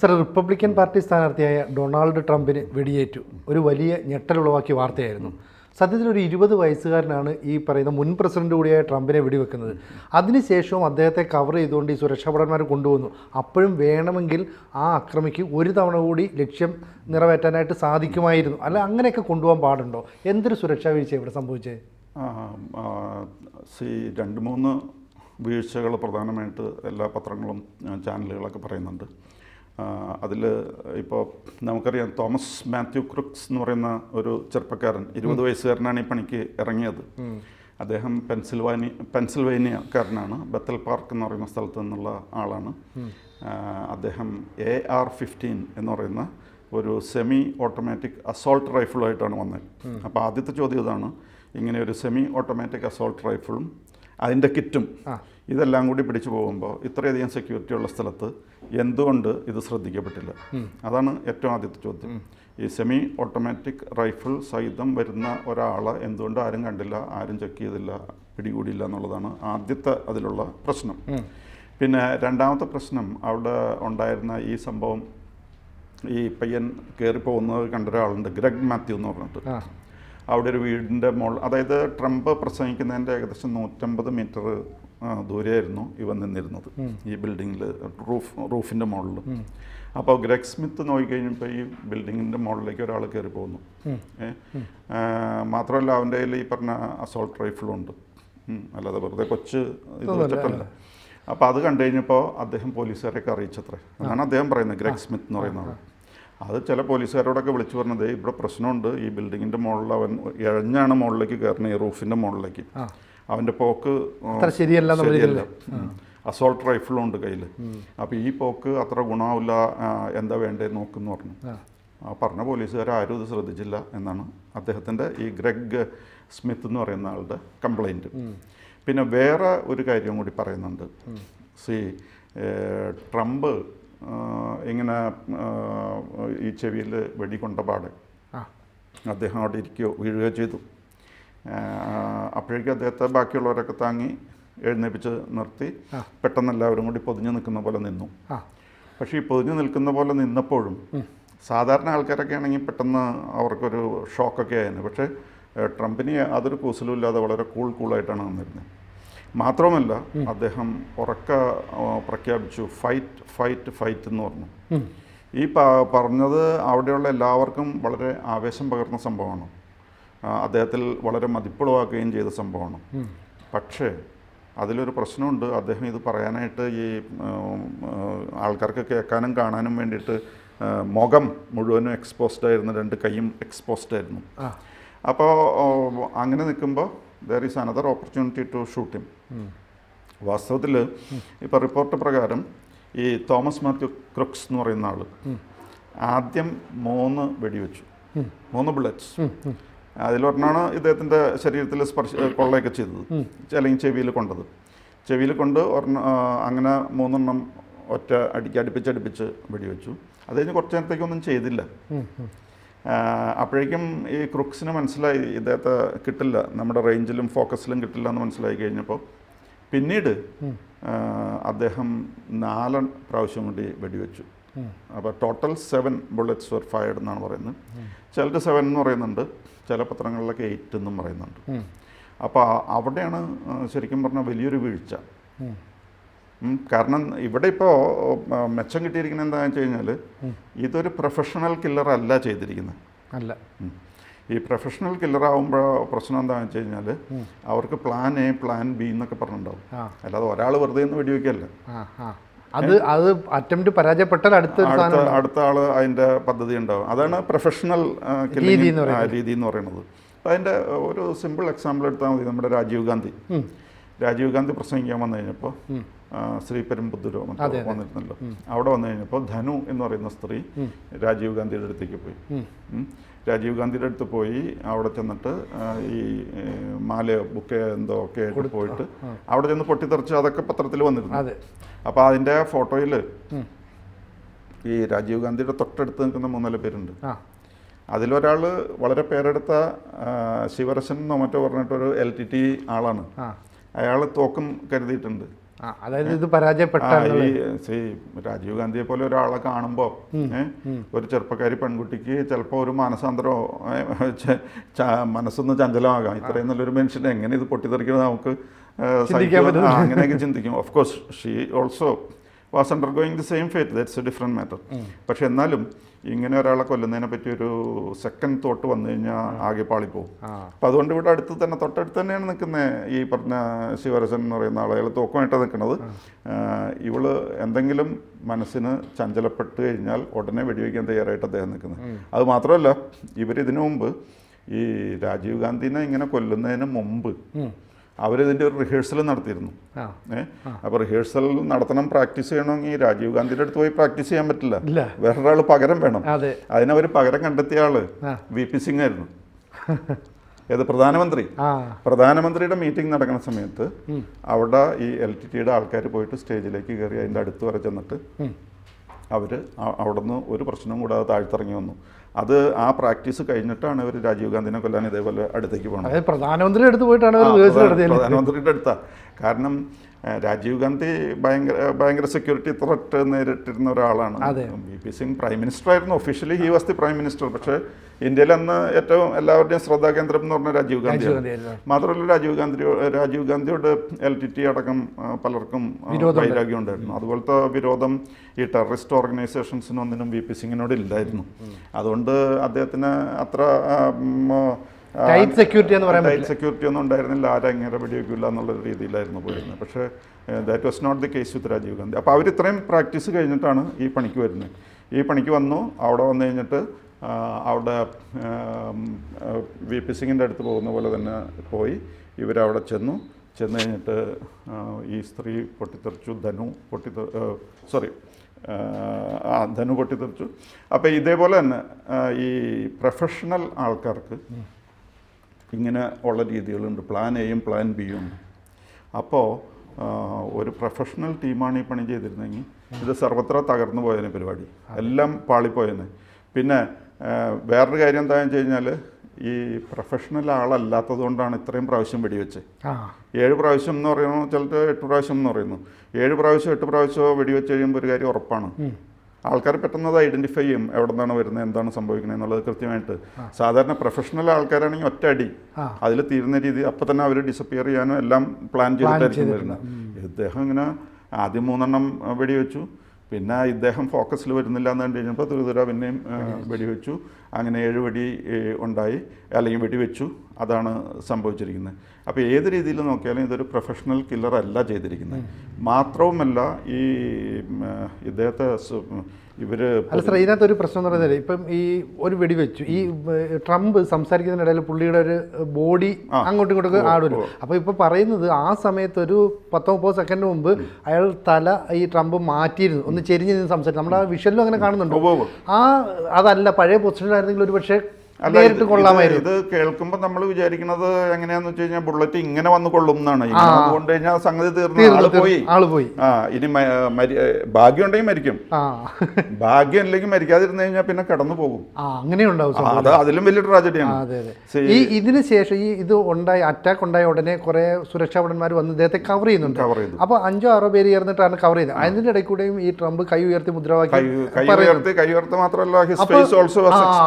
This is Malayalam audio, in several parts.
സർ റിപ്പബ്ലിക്കൻ പാർട്ടി സ്ഥാനാർത്ഥിയായ ഡൊണാൾഡ് ട്രംപിന് വെടിയേറ്റു. ഒരു വലിയ ഞെട്ടലുളവാക്കിയ വാർത്തയായിരുന്നു. സത്യത്തിൽ ഒരു ഇരുപത് വയസ്സുകാരനാണ് ഈ പറയുന്ന മുൻ പ്രസിഡന്റ് കൂടിയായ ട്രംപിനെ വെടിവെക്കുന്നത്. അതിനുശേഷവും അദ്ദേഹത്തെ കവർ ചെയ്തുകൊണ്ട് ഈ സുരക്ഷാഭടന്മാർ കൊണ്ടുവന്നു. അപ്പോഴും വേണമെങ്കിൽ ആ അക്രമിക്ക് ഒരു തവണ കൂടി ലക്ഷ്യം നിറവേറ്റാനായിട്ട് സാധിക്കുമായിരുന്നു. അല്ല അങ്ങനെയൊക്കെ കൊണ്ടുപോകാൻ പാടുണ്ടോ? എന്തൊരു സുരക്ഷാ വീഴ്ച ഇവിടെ സംഭവിച്ചത് രണ്ട് മൂന്ന് വീഴ്ചകൾ പ്രധാനമായിട്ട് എല്ലാ പത്രങ്ങളും ചാനലുകളൊക്കെ പറയുന്നുണ്ട്. അതിൽ ഇപ്പോൾ നമുക്കറിയാം തോമസ് മാത്യു ക്രുക്സ് എന്ന് പറയുന്ന ഒരു ചെറുപ്പക്കാരൻ ഇരുപത് വയസ്സുകാരനാണ് ഈ പണിക്ക് ഇറങ്ങിയത്. അദ്ദേഹം പെൻസിൽവാനി പെൻസിൽവേനിയക്കാരനാണ് ബത്തൽ പാർക്ക് എന്ന് പറയുന്ന സ്ഥലത്ത് നിന്നുള്ള ആളാണ്. അദ്ദേഹം എ ആർ ഫിഫ്റ്റീൻ എന്ന് പറയുന്ന ഒരു സെമി ഓട്ടോമാറ്റിക് അസോൾട്ട് റൈഫിളുമായിട്ടാണ് വന്നത്. അപ്പോൾ ആദ്യത്തെ ചോദ്യം ഇതാണ് ഇങ്ങനെ ഒരു സെമി ഓട്ടോമാറ്റിക് അസോൾട്ട് റൈഫിളും അതിന്റെ കിറ്റും ഇതെല്ലാം കൂടി പിടിച്ചു പോകുമ്പോൾ ഇത്രയധികം സെക്യൂരിറ്റി ഉള്ള സ്ഥലത്ത് എന്തുകൊണ്ട് ഇത് ശ്രദ്ധിക്കപ്പെട്ടില്ല? അതാണ് ഏറ്റവും ആദ്യത്തെ ചോദ്യം. ഈ സെമി ഓട്ടോമാറ്റിക് റൈഫിൾ സഹിതം വരുന്ന ഒരാളെ എന്തുകൊണ്ട് ആരും കണ്ടില്ല ആരും ചെക്ക് ചെയ്തില്ല പിടികൂടിയില്ല എന്നുള്ളതാണ് ആദ്യത്തെ അതിലുള്ള പ്രശ്നം. പിന്നെ രണ്ടാമത്തെ പ്രശ്നം അവിടെ ഉണ്ടായിരുന്ന ഈ സംഭവം ഈ പയ്യൻ കയറി പോകുന്നത് കണ്ട ഒരാളുണ്ട് ഗ്രഗ് മാത്യു എന്ന് പറഞ്ഞിട്ട്. അവിടെ ഒരു വീടിന്റെ മോൾ അതായത് ട്രംപ് പ്രസംഗിക്കുന്നതിന്റെ ഏകദേശം നൂറ്റമ്പത് മീറ്റർ ദൂരെയായിരുന്നു ഇവൻ നിന്നിരുന്നത്. ഈ ബിൽഡിങ്ങിൽ റൂഫ് റൂഫിന്റെ മുകളിൽ അപ്പോൾ ഗ്രെഗ് സ്മിത്ത് നോക്കിക്കഴിഞ്ഞപ്പോൾ ഈ ബിൽഡിങ്ങിന്റെ മുകളിലേക്ക് ഒരാൾ കയറി പോകുന്നു. മാത്രമല്ല അവന്റെ കയ്യിൽ ഈ പറഞ്ഞ അസോൾട്ട് റൈഫിളും ഉണ്ട്. അല്ലാതെ വെറുതെ കൊച്ച് ഇത് വെച്ചിട്ടല്ല. അപ്പോൾ അത് കണ്ടു കഴിഞ്ഞപ്പോൾ അദ്ദേഹം പോലീസുകാരെയൊക്കെ അറിയിച്ചത്രേ. അതാണ് അദ്ദേഹം പറയുന്നത് ഗ്രെഗ് സ്മിത്ത് എന്ന് പറയുന്നത് അത് ചില പോലീസുകാരോടൊക്കെ വിളിച്ചു പറഞ്ഞത് "ദേ ഇവിടെ പ്രശ്നമുണ്ട്. ഈ ബിൽഡിങ്ങിന്റെ മുകളിൽ അവൻ ഇഴഞ്ഞാണ് മുകളിലേക്ക് കയറുന്നത് ഈ റൂഫിന്റെ മുകളിലേക്ക് അവന്റെ പോക്ക് അത്ര ശരിയല്ല അസോൾട്ട് റൈഫിളും ഉണ്ട് കയ്യിൽ അപ്പോൾ ഈ പോക്ക് അത്ര ഗുണമാവില്ല എന്താ വേണ്ടേ നോക്കുന്നു പറഞ്ഞു. ആ. പറഞ്ഞ പോലീസുകാർ ആരും ഇത് ശ്രദ്ധിച്ചില്ല എന്നാണ് അദ്ദേഹത്തിന്റെ ഈ ഗ്രെഗ് സ്മിത്ത് എന്ന് പറയുന്ന ആളുടെ കംപ്ലൈന്റ്. പിന്നെ വേറെ ഒരു കാര്യം കൂടി പറയുന്നുണ്ട്. സി ട്രംപ് ഇങ്ങനെ ഈ ചെവിയിൽ വെടികൊണ്ട പാടെ അദ്ദേഹം അവിടെ ഇരിക്കുകയോ വീഴുകയോ ചെയ്തു. അപ്പോഴേക്കും അദ്ദേഹത്തെ ബാക്കിയുള്ളവരൊക്കെ താങ്ങി എഴുന്നേപ്പിച്ച് നിർത്തി. പെട്ടെന്ന് എല്ലാവരും കൂടി പൊതിഞ്ഞു നിൽക്കുന്ന പോലെ നിന്നു. പക്ഷേ ഈ പൊതിഞ്ഞു നിൽക്കുന്ന പോലെ നിന്നപ്പോഴും സാധാരണ ആൾക്കാരൊക്കെ ആണെങ്കിൽ പെട്ടെന്ന് അവർക്കൊരു ഷോക്കൊക്കെ ആയിരുന്നു. പക്ഷേ ട്രംപിന് അതൊരു കൂസലുമില്ലാതെ വളരെ കൂൾ കൂളായിട്ടാണ് നിന്നിരുന്നത്. മാത്രമല്ല അദ്ദേഹം ഉറക്ക പ്രഖ്യാപിച്ചു ഫൈറ്റ് ഫൈറ്റ് ഫൈറ്റ് എന്ന് പറഞ്ഞു. ഈ പറഞ്ഞത് അവിടെയുള്ള എല്ലാവർക്കും വളരെ ആവേശം പകർന്ന സംഭവമാണ്. അദ്ദേഹത്തിൽ വളരെ മതിപ്പുളവാക്കുകയും ചെയ്ത സംഭവമാണ്. പക്ഷേ അതിലൊരു പ്രശ്നമുണ്ട്. അദ്ദേഹം ഇത് പറയാനായിട്ട് ഈ ആൾക്കാർക്ക് കേൾക്കാനും കാണാനും വേണ്ടിയിട്ട് മുഖം മുഴുവനും എക്സ്പോസ്ഡ് ആയിരുന്നു. രണ്ട് കൈയും എക്സ്പോസ്ഡ് ആയിരുന്നു. അപ്പോൾ അങ്ങനെ നിൽക്കുമ്പോൾ there is another opportunity to shoot him വാസ്തവത്തിൽ ഇപ്പോൾ റിപ്പോർട്ട് പ്രകാരം ഈ തോമസ് മാത്യു ക്രുക്സ് എന്ന് പറയുന്ന ആൾ ആദ്യം മൂന്ന് വെടിവെച്ചു. മൂന്ന് ബുള്ളറ്റ്സ് അതിലൊരെണ്ണമാണ് ഇദ്ദേഹത്തിന്റെ ശരീരത്തിൽ സ്പർശ കൊള്ളയൊക്കെ ചെയ്തത്. അല്ലെങ്കിൽ ചെവിയിൽ കൊണ്ടത്. ചെവിയിൽ കൊണ്ട് ഒരെണ്ണം അങ്ങനെ മൂന്നെണ്ണം ഒറ്റ അടിക്ക് അടുപ്പിച്ചടുപ്പിച്ച് വെടിവെച്ചു. അത് കഴിഞ്ഞ് കുറച്ച് നേരത്തേക്കൊന്നും ചെയ്തില്ല. അപ്പോഴേക്കും ഈ ക്രുക്സിന് മനസ്സിലായി ഇദ്ദേഹത്തെ കിട്ടില്ല. നമ്മുടെ റേഞ്ചിലും ഫോക്കസിലും കിട്ടില്ല എന്ന് മനസ്സിലായി കഴിഞ്ഞപ്പോൾ പിന്നീട് അദ്ദേഹം നാല് പ്രാവശ്യം കൂടി വെടിവെച്ചു. അപ്പോൾ total seven bullets were fired എന്നാണ് പറയുന്നത്. ചിലർ സെവൻ എന്ന് പറയുന്നുണ്ട് ചില പത്രങ്ങളിലൊക്കെ എയ്റ്റ് എന്നും പറയുന്നുണ്ട്. അപ്പോൾ അവിടെയാണ് ശരിക്കും പറഞ്ഞാൽ വലിയൊരു വീഴ്ച. കാരണം ഇവിടെ ഇപ്പോൾ മെച്ചം കിട്ടിയിരിക്കുന്നത് എന്താണെന്ന് വെച്ച് കഴിഞ്ഞാൽ ഇതൊരു പ്രൊഫഷണൽ കില്ലർ അല്ല ചെയ്തിരിക്കുന്നത്. അല്ല. ഈ പ്രൊഫഷണൽ കില്ലർ ആകുമ്പോൾ പ്രശ്നം എന്താണെന്ന് വെച്ച് കഴിഞ്ഞാൽ അവർക്ക് പ്ലാൻ എ പ്ലാൻ ബി എന്നൊക്കെ പറഞ്ഞിട്ടുണ്ടാവും. അല്ലാതെ ഒരാൾ വെറുതെ ഒന്ന് വെടിവെക്കല്ല. അത് അത് അറ്റംപ്റ്റ് പരാജയപ്പെട്ടാൽ അടുത്ത സാധനം അടുത്ത ആൾ അതിന്റെ പദ്ധതി ഉണ്ടാവും. അതാണ് പ്രൊഫഷണൽ രീതി എന്ന് പറയുന്നത്. രീതി എന്ന് പറയുന്നത്. അതിന്റെ അതിന്റെ ഒരു സിമ്പിൾ എക്സാമ്പിൾ എടുത്താൽ മതി. നമ്മുടെ രാജീവ് ഗാന്ധി. രാജീവ് ഗാന്ധി പ്രസംഗിക്കാൻ വന്നു കഴിഞ്ഞപ്പോൾ ശ്രീ പെരുമ്പുത്തൂരോ മറ്റോ വന്നിരുന്നല്ലോ. അവിടെ വന്നു കഴിഞ്ഞപ്പോൾ ധനു എന്ന് പറയുന്ന സ്ത്രീ രാജീവ് ഗാന്ധിയുടെ അടുത്തേക്ക് പോയി. രാജീവ് ഗാന്ധിയുടെ അടുത്ത് പോയി അവിടെ ചെന്നിട്ട് ഈ മാലയോ ബുക്കയോ എന്തോ ഒക്കെ ആയിട്ട് പോയിട്ട് അവിടെ ചെന്ന് പൊട്ടിത്തെറിച്ച് അതൊക്കെ പത്രത്തിൽ വന്നിരുന്നു. അപ്പോൾ അതിന്റെ ഫോട്ടോയിൽ ഈ രാജീവ് ഗാന്ധിയുടെ തൊട്ടടുത്ത് നിൽക്കുന്ന മൂന്നാൽ പേരുണ്ട്. ആ. അതിലൊരാൾ വളരെ പേരെടുത്ത ശിവരശൻ എന്നോ മറ്റോ പറഞ്ഞിട്ടൊരു എൽ ടി ടി ആളാണ്. അയാൾ തോക്കും കരുതിയിട്ടുണ്ട്. അതായത് ഇത് പരാജയപ്പെട്ട ഈ രാജീവ് ഗാന്ധിയെ പോലെ ഒരാളെ കാണുമ്പോൾ ഒരു ചെറുപ്പക്കാരി പെൺകുട്ടിക്ക് ചിലപ്പോൾ ഒരു മാനസാന്തരോ മനസ്സൊന്ന് ചഞ്ചലമാകാം. ഇത്രയും നല്ലൊരു മനുഷ്യൻ എങ്ങനെ ഇത് പൊട്ടിത്തെറിക്കുന്നത് നമുക്ക് അങ്ങനെയൊക്കെ ചിന്തിക്കും. Of course she also was undergoing the same fate that's a different matter പക്ഷെ എന്നാലും ഇങ്ങനെ ഒരാളെ കൊല്ലുന്നതിനെ പറ്റി ഒരു സെക്കൻഡ് തോട്ട് വന്നു കഴിഞ്ഞാൽ ആകെ പാളിപ്പോവും. അപ്പം അതുകൊണ്ട് ഇവിടെ അടുത്ത് തന്നെ തൊട്ടടുത്ത് തന്നെയാണ് നിൽക്കുന്നത് ഈ പറഞ്ഞ ശിവരസൻ എന്ന് പറയുന്ന ആളെ അയാൾ തോക്കുമായിട്ടാണ് നിൽക്കുന്നത്. ഇവൾ എന്തെങ്കിലും മനസ്സിന് ചഞ്ചലപ്പെട്ട് കഴിഞ്ഞാൽ ഉടനെ വെടിവെക്കാൻ തയ്യാറായിട്ട് അദ്ദേഹം നിൽക്കുന്നത്. അത് മാത്രമല്ല ഇവരിതിനു മുമ്പ് ഈ രാജീവ് ഗാന്ധിനെ ഇങ്ങനെ കൊല്ലുന്നതിന് മുമ്പ്. അവരിതിന്റെ ഒരു റിഹേഴ്സൽ നടത്തിയിരുന്നു. ഏഹ് അപ്പോൾ റിഹേഴ്സൽ നടത്തണം പ്രാക്ടീസ് ചെയ്യണമെങ്കിൽ രാജീവ് ഗാന്ധിയുടെ അടുത്ത് പോയി പ്രാക്ടീസ് ചെയ്യാൻ പറ്റില്ല. വേറൊരാൾ പകരം വേണം. അതെ. അതിനവർ പകരം കണ്ടെത്തിയ ആൾ. വി പി സിംഗ് ആയിരുന്നു. ഏത്? പ്രധാനമന്ത്രി. പ്രധാനമന്ത്രിയുടെ മീറ്റിംഗ് നടക്കുന്ന സമയത്ത് അവിടെ ഈ എൽ ടി ടിയുടെ ആൾക്കാർ പോയിട്ട് സ്റ്റേജിലേക്ക് കയറി അതിന്റെ അടുത്ത് വരെ ചെന്നിട്ട് അവർ അവർ അവിടെ നിന്ന് ഒരു പ്രശ്നവും കൂടാതെ താഴ്ത്തിറങ്ങി വന്നു. അത് ആ പ്രാക്ടീസ് കഴിഞ്ഞിട്ടാണ് ഇവർ രാജീവ് ഗാന്ധിനെ കൊല്ലാൻ ഇതേപോലെ അടുത്തേക്ക് പോകുന്നത് പ്രധാനമന്ത്രിയുടെ അടുത്ത് പോയിട്ടാണ് അവർ പ്രധാനമന്ത്രിയുടെ അടുത്താണ് കാരണം രാജീവ് ഗാന്ധി ഭയങ്കര ഭയങ്കര സെക്യൂരിറ്റി ത്രട്ട് നേരിട്ടിരുന്ന ഒരാളാണ്. V P Singh prime minister ആയിരുന്നു. Officially he was the prime minister പക്ഷേ ഇന്ത്യയിൽ അന്ന് ഏറ്റവും എല്ലാവരുടെയും ശ്രദ്ധാകേന്ദ്രം എന്ന് പറഞ്ഞ രാജീവ് ഗാന്ധി മാത്രമല്ല രാജീവ് ഗാന്ധി രാജീവ് ഗാന്ധിയോട് എൽ ടി ടി അടക്കം പലർക്കും. വൈരാഗ്യം ഉണ്ടായിരുന്നു. അതുപോലത്തെ വിരോധം ഈ ടെററിസ്റ്റ് ഓർഗനൈസേഷൻസിനൊന്നിനും വി പി സിംഗിനോട് ഇല്ലായിരുന്നു. അതുകൊണ്ട് അദ്ദേഹത്തിന് അത്ര ടൈറ്റ് സെക്യൂരിറ്റി എന്ന് പറയാൻ ടൈറ്റ് സെക്യൂരിറ്റി ഒന്നും ഉണ്ടായിരുന്നില്ല. ആരും ഇങ്ങനെ വെടിവെക്കില്ല എന്നുള്ള രീതിയിലായിരുന്നു പോയിരുന്നത്. പക്ഷേ that was not the case with Rajiv Gandhi അപ്പോൾ അവർ ഇത്രയും പ്രാക്ടീസ് കഴിഞ്ഞിട്ടാണ് ഈ പണിക്ക് വരുന്നത്. ഈ പണിക്ക് വന്നു. അവിടെ വന്നു കഴിഞ്ഞിട്ട് അവിടെ വി പി സിംഗിന്റെ അടുത്ത് പോകുന്ന പോലെ തന്നെ പോയി. ഇവരവിടെ ചെന്നു. ചെന്ന് കഴിഞ്ഞിട്ട് ഈ സ്ത്രീ പൊട്ടിത്തെറിച്ചു ധനു പൊട്ടി സോറി ആ ധനു പൊട്ടിത്തെറിച്ചു. അപ്പോൾ ഇതേപോലെ തന്നെ ഈ പ്രൊഫഷണൽ ആൾക്കാർക്ക് ഇങ്ങനെ ഉള്ള രീതികളുണ്ട്. പ്ലാൻ എയും പ്ലാൻ ബിയും യും അപ്പോൾ ഒരു പ്രൊഫഷണൽ ടീമാണ് ഈ പണി ചെയ്തിരുന്നെങ്കിൽ ഇത് സർവത്ര തകർന്നു പോയതിന് പരിപാടി. എല്ലാം പാളിപ്പോയെന്ന്. പിന്നെ വേറൊരു കാര്യം എന്താണെന്ന് വെച്ച് കഴിഞ്ഞാൽ ഈ പ്രൊഫഷണൽ ആളല്ലാത്തത് കൊണ്ടാണ് ഇത്രയും പ്രാവശ്യം വെടിവെച്ച് ഏഴ് പ്രാവശ്യം എന്ന് പറയുന്നു ചിലപ്പോൾ എട്ട് പ്രാവശ്യം എന്ന് പറയുന്നു. ഏഴ് പ്രാവശ്യം എട്ട് പ്രാവശ്യമോ വെടിവെച്ച് കഴിയുമ്പോൾ ഒരു കാര്യം ഉറപ്പാണ്. ആൾക്കാർ പെട്ടെന്ന് അത് ഐഡന്റിഫൈ ചെയ്യും എവിടെ നിന്നാണ് വരുന്നത് എന്താണ് സംഭവിക്കുന്നത് എന്നുള്ളത് കൃത്യമായിട്ട്. സാധാരണ പ്രൊഫഷണൽ ആൾക്കാരാണെങ്കിൽ ഒറ്റ അടി. അതിൽ തീരുന്ന രീതി അപ്പം തന്നെ അവർ ഡിസപ്പിയർ ചെയ്യാനും എല്ലാം പ്ലാൻ ചെയ്തിട്ടായിരിക്കും വരുന്നത്. ഇദ്ദേഹം ഇങ്ങനെ ആദ്യം മൂന്നെണ്ണം വെടിവെച്ചു. പിന്നെ ഇദ്ദേഹം ഫോക്കസിൽ വരുന്നില്ല എന്ന് കണ്ടു കഴിഞ്ഞപ്പോൾ തുരുതുര പിന്നെയും വെടിവെച്ചു. അങ്ങനെ ഏഴ് വെടി ഉണ്ടായി. അല്ലെങ്കിൽ വെടിവെച്ചു. അതാണ് സംഭവിച്ചിരിക്കുന്നത്. അപ്പോൾ ഏത് രീതിയിൽ നോക്കിയാലും ഇതൊരു പ്രൊഫഷണൽ കില്ലർ അല്ല ചെയ്തിരിക്കുന്നത് മാത്രവുമല്ല ഈ ഇദ്ദേഹത്തെ ഇവർ അല്ല സാർ ഇതിനകത്ത് ഒരു പ്രശ്നം എന്ന് പറഞ്ഞാൽ ഇപ്പം ഈ ഒരു വെടിവെച്ചു. ഈ ട്രംപ് സംസാരിക്കുന്നതിനിടയിൽ പുള്ളിയുടെ ഒരു ബോഡി. അങ്ങോട്ടും ഇങ്ങോട്ടും ആടുമല്ലോ. അപ്പോൾ ഇപ്പോൾ പറയുന്നത് ആ സമയത്ത് ഒരു പത്തോ മുപ്പതോ സെക്കൻഡ് മുമ്പ് അയാൾ തല ഈ ട്രംപ് മാറ്റിയിരുന്നു. ഒന്ന് ചെരിഞ്ഞ് നിന്ന് സംസാരിച്ചു. നമ്മൾ ആ വിഷനിലും അങ്ങനെ കാണുന്നുണ്ട്. ആ അതല്ല പഴയ പൊസിഷനിലായിരുന്നെങ്കിൽ ഒരു പക്ഷേ നേരിട്ട് ഇത് കൊള്ളാമായിരുന്നു. ഇത് കേൾക്കുമ്പോൾ നമ്മൾ വിചാരിക്കുന്നത് എങ്ങനെയാന്ന് വെച്ച് കഴിഞ്ഞാൽ ബുള്ളറ്റ് ഇങ്ങനെ വന്ന് കൊള്ളും എന്നാണ് അതുകൊണ്ട് കൊണ്ട് കഴിഞ്ഞാൽ സംഗതി തീർന്നു. ആൾ പോയി. ആൾ പോയി. ആ ഇനി ഭാഗ്യം ഉണ്ടെങ്കിൽ മരിക്കും. ഭാഗ്യം ഇല്ലെങ്കിൽ മരിക്കാതിരുന്നു കഴിഞ്ഞാൽ പിന്നെ കടന്നു പോകും. സംഭവം. അത് അതിലും വലിയ ട്രാജഡിയാണ് ഈ ഇതിന് ശേഷം ഈ ഇത് ഉണ്ടായി അറ്റാക്ക് ഉണ്ടായ ഉടനെ കുറെ സുരക്ഷാ ഭടന്മാർ വന്ന് ഇദ്ദേഹത്തെ കവർ ചെയ്യുന്നുണ്ട്. കവർ ചെയ്തു അപ്പൊ അഞ്ചോ ആറോ പേര് ചേർന്നിട്ടാണ് കവർ ചെയ്തത് അതിന്റെ ഇടയിൽ കൂടെയും ഈ ട്രംപ് കൈ ഉയർത്തി മുദ്രാവാക്യം കൈ ഉയർത്തി കൈ ഉയർത്തി മാത്രമല്ല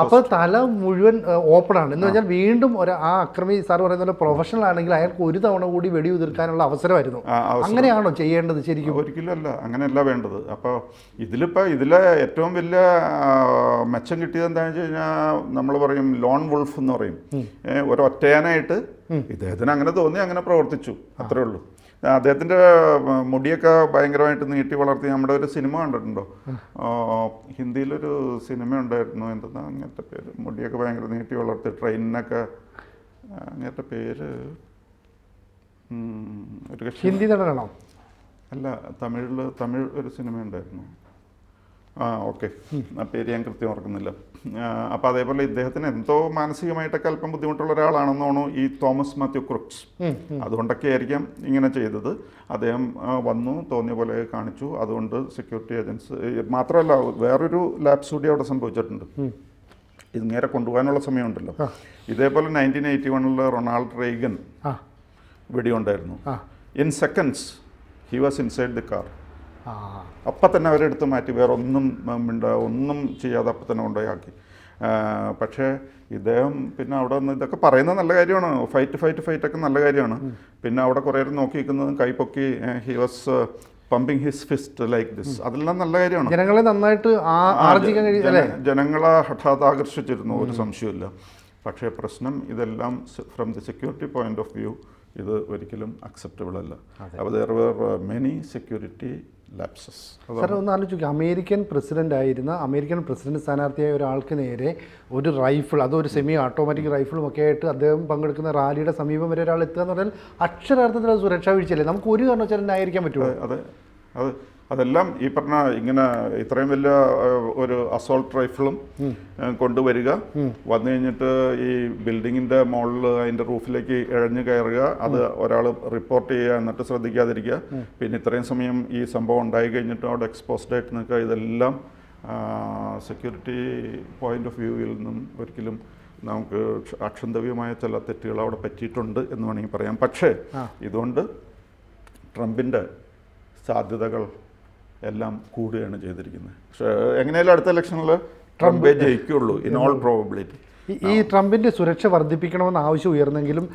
അപ്പൊ തല മുഴുവൻ ഓപ്പൺ ഓപ്പണാണ് എന്ന് വെച്ചാൽ വീണ്ടും ഒരു ആ അക്രമി സാർ പറയുന്ന പോലെ പ്രൊഫഷണൽ ആണെങ്കിൽ അയാൾക്ക് ഒരു തവണ കൂടി വെടി ഉതിർക്കാനുള്ള അവസരമായിരുന്നു അങ്ങനെയാണോ ചെയ്യേണ്ടത് ശരിക്കും? ഒരിക്കലും അല്ല. അങ്ങനെയല്ല വേണ്ടത്. അപ്പോൾ ഇതിലിപ്പോൾ ഇതിലെ ഏറ്റവും വലിയ മെച്ചം കിട്ടിയത് എന്താണെന്ന് വെച്ച് കഴിഞ്ഞാൽ നമ്മൾ പറയും ലോൺ വുൾഫ് എന്ന് പറയും. ഏ, ഒരു ഒറ്റയാനായിട്ട് ഇദ്ദേഹത്തിന് അങ്ങനെ തോന്നി അങ്ങനെ പ്രവർത്തിച്ചു. അത്രേ ഉള്ളൂ. അദ്ദേഹത്തിന്റെ മുടിയൊക്കെ ഭയങ്കരമായിട്ട് നീട്ടി വളർത്തി. നമ്മുടെ ഒരു സിനിമ കണ്ടിട്ടുണ്ടോ? ഹിന്ദിയിലൊരു സിനിമ ഉണ്ടായിരുന്നു. എന്തെന്നാ അങ്ങനത്തെ പേര്? മുടിയൊക്കെ ഭയങ്കര നീട്ടി വളർത്തി. ട്രെയിനിനൊക്കെ അങ്ങനത്തെ പേര് ഒരു ഹിന്ദി നടനാണോ? അല്ല തമിഴിൽ തമിഴ് ഒരു സിനിമ ഉണ്ടായിരുന്നു. ആ ഓക്കെ. ആ പേര് ഞാൻ കൃത്യം ഓർക്കുന്നില്ല. അപ്പോൾ അതേപോലെ ഇദ്ദേഹത്തിന് എന്തോ മാനസികമായിട്ടൊക്കെ അല്പം ബുദ്ധിമുട്ടുള്ള ഒരാളാണെന്നാണ് ഈ തോമസ് മാത്യു ക്രുക്സ്. അതുകൊണ്ടൊക്കെ ആയിരിക്കാം ഇങ്ങനെ ചെയ്തത്. അദ്ദേഹം വന്നു തോന്നിയ പോലെ കാണിച്ചു. അതുകൊണ്ട് സെക്യൂരിറ്റി ഏജൻസ് മാത്രമല്ല വേറൊരു ലാബ്സ് കൂടി അവിടെ സംഭവിച്ചിട്ടുണ്ട്. ഇത് നേരെ കൊണ്ടുപോകാനുള്ള സമയമുണ്ടല്ലോ. ഇതേപോലെ നയന്റീൻ എയ്റ്റി വണ്ണിൽ Ronald Reagan വെടിയുണ്ടായിരുന്നു. In seconds he was inside the car അപ്പം തന്നെ അവരെടുത്ത് മാറ്റി വേറെ ഒന്നും മിണ്ട ഒന്നും ചെയ്യാതെ അപ്പം തന്നെ കൊണ്ടുപോയി പക്ഷേ ഇദ്ദേഹം പിന്നെ അവിടെ നിന്ന് ഇതൊക്കെ പറയുന്നത് നല്ല കാര്യമാണ്. ഫൈറ്റ് ഫൈറ്റ് ഫൈറ്റ് ഒക്കെ നല്ല കാര്യമാണ്. പിന്നെ അവിടെ കുറേ നേരം നോക്കി നിൽക്കുന്നതും കൈപ്പൊക്കി he was pumping his fist like this അതെല്ലാം നല്ല കാര്യമാണ്. ജനങ്ങളെ നന്നായിട്ട് ജനങ്ങളെ ഹഠാത് ആകർഷിച്ചിരുന്നു ഒരു സംശയമില്ല പക്ഷേ പ്രശ്നം ഇതെല്ലാം from the security point of view ഇത് ഒരിക്കലും അക്സെപ്റ്റബിൾ അല്ല. അപ്പോൾ there were many security lapses sir ഒന്ന് ആലോചിക്കുക. അമേരിക്കൻ പ്രസിഡന്റ് ആയിരുന്ന അമേരിക്കൻ പ്രസിഡന്റ് സ്ഥാനാർത്ഥിയായ ഒരാൾക്ക് നേരെ ഒരു റൈഫിൾ അതൊരു സെമി ഓട്ടോമാറ്റിക് റൈഫിളും ഒക്കെ ആയിട്ട് അദ്ദേഹം പങ്കെടുക്കുന്ന റാലിയുടെ സമീപം വരെ ഒരാൾ എത്തുക എന്ന് പറഞ്ഞാൽ അക്ഷരാർത്ഥത്തിൽ അത് സുരക്ഷാ വീഴ്ചയല്ലേ? നമുക്ക് ഒരു കാരണവശാലും ന്യായീകരിക്കാൻ പറ്റുമോ? അത്. അത് അതെല്ലാം ഈ പറഞ്ഞ ഇങ്ങനെ ഇത്രയും വലിയ ഒരു അസോൾട്ട് റൈഫിളും കൊണ്ടുവരിക. വന്നു കഴിഞ്ഞിട്ട് ഈ ബിൽഡിങ്ങിന്റെ മുകളിൽ അതിന്റെ റൂഫിലേക്ക് ഇഴഞ്ഞു കയറുക. അത് ഒരാൾ റിപ്പോർട്ട് ചെയ്യുക എന്നിട്ട് ശ്രദ്ധിക്കാതിരിക്കുക. പിന്നെ ഇത്രയും സമയം ഈ സംഭവം ഉണ്ടായി കഴിഞ്ഞിട്ട് അവിടെ എക്സ്പോസ്ഡ് ആയിട്ട് നിൽക്കുക. ഇതെല്ലാം സെക്യൂരിറ്റി പോയിന്റ് ഓഫ് വ്യൂവിൽ നിന്നും ഒരിക്കലും നമുക്ക് ക്ഷ- അക്ഷന്തവ്യമായ ചില തെറ്റുകൾ അവിടെ പറ്റിയിട്ടുണ്ട് എന്ന് വേണമെങ്കിൽ പറയാം. പക്ഷേ ഇതുകൊണ്ട് ട്രംപിന്റെ സാധ്യതകൾ എല്ലാം കൂടുകയാണ് ചെയ്തിരിക്കുന്നത്. പക്ഷേ എങ്ങനെയാലും അടുത്ത ഇലക്ഷനിൽ ട്രംപേ ജയിക്കുള്ളൂ ഇൻ ഓൾ പ്രോബിലിറ്റി ഈ- ട്രംപിന്റെ സുരക്ഷ വർദ്ധിപ്പിക്കണമെന്ന് ആവശ്യം ഉയർന്നെങ്കിലും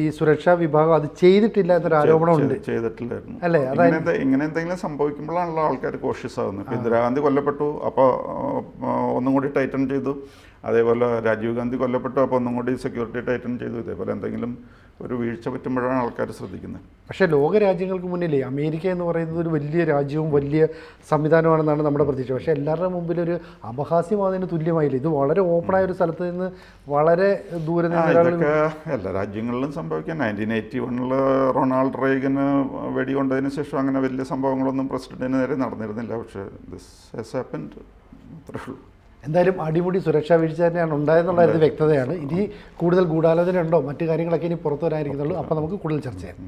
ഈ സുരക്ഷാ വിഭാഗം അത് ചെയ്തിട്ടില്ല എന്നൊരു ആരോപണമുണ്ട് ചെയ്തിട്ടില്ലായിരുന്നു. അല്ലേ? അതായത് ഇങ്ങനെ എന്തെങ്കിലും സംഭവിക്കുമ്പോഴാണല്ലോ ആൾക്കാർ കോഷ്യസ് ആകുന്നത് ഇന്ദിരാഗാന്ധി കൊല്ലപ്പെട്ടു അപ്പോൾ ഒന്നും കൂടി ടൈറ്റൺ ചെയ്തു. അതേപോലെ രാജീവ് ഗാന്ധി കൊല്ലപ്പെട്ടു അപ്പോൾ ഒന്നും കൂടി സെക്യൂരിറ്റി ടൈറ്റൺ ചെയ്തു. ഇതേപോലെ എന്തെങ്കിലും ഒരു വീഴ്ച പറ്റുമ്പോഴാണ് ആൾക്കാർ ശ്രദ്ധിക്കുന്നത്. പക്ഷേ ലോകരാജ്യങ്ങൾക്ക് മുന്നിലേ അമേരിക്ക എന്ന് പറയുന്നത് ഒരു വലിയ രാജ്യവും വലിയ സംവിധാനമാണെന്നാണ് നമ്മുടെ പ്രതീക്ഷ. പക്ഷേ എല്ലാവരുടെ മുമ്പിൽ ഒരു അപഹാസ്യമാകുന്നതിന് തുല്യമായില്ല. ഇത് വളരെ ഓപ്പണായ ഒരു സ്ഥലത്ത് നിന്ന് വളരെ ദൂരെ ഇതൊക്കെ എല്ലാ രാജ്യങ്ങളിലും സംഭവിക്കാം. നയന്റീൻ എയ്റ്റി വണ്ണിൽ റൊണാൾഡ് റേഗന് വെടികൊണ്ടതിന് ശേഷം അങ്ങനെ വലിയ സംഭവങ്ങളൊന്നും പ്രസിഡന്റിന് നേരെ നടന്നിരുന്നില്ല. പക്ഷേ ദിസ് ഹാസ് ഹാപ്പൻഡ് അത്രേ ഉള്ളൂ. എന്തായാലും അടിമുടി സുരക്ഷാ വീഴ്ച തന്നെയാണ് ഉണ്ടായെന്നുള്ള ഒരു വ്യക്തതയാണ്. ഇനി കൂടുതൽ ഗൂഢാലോചന ഉണ്ടോ? മറ്റു കാര്യങ്ങളൊക്കെ ഇനി പുറത്തു വരാനിരിക്കുന്നുള്ളൂ അപ്പോൾ നമുക്ക് കൂടുതൽ ചർച്ച ചെയ്യാം.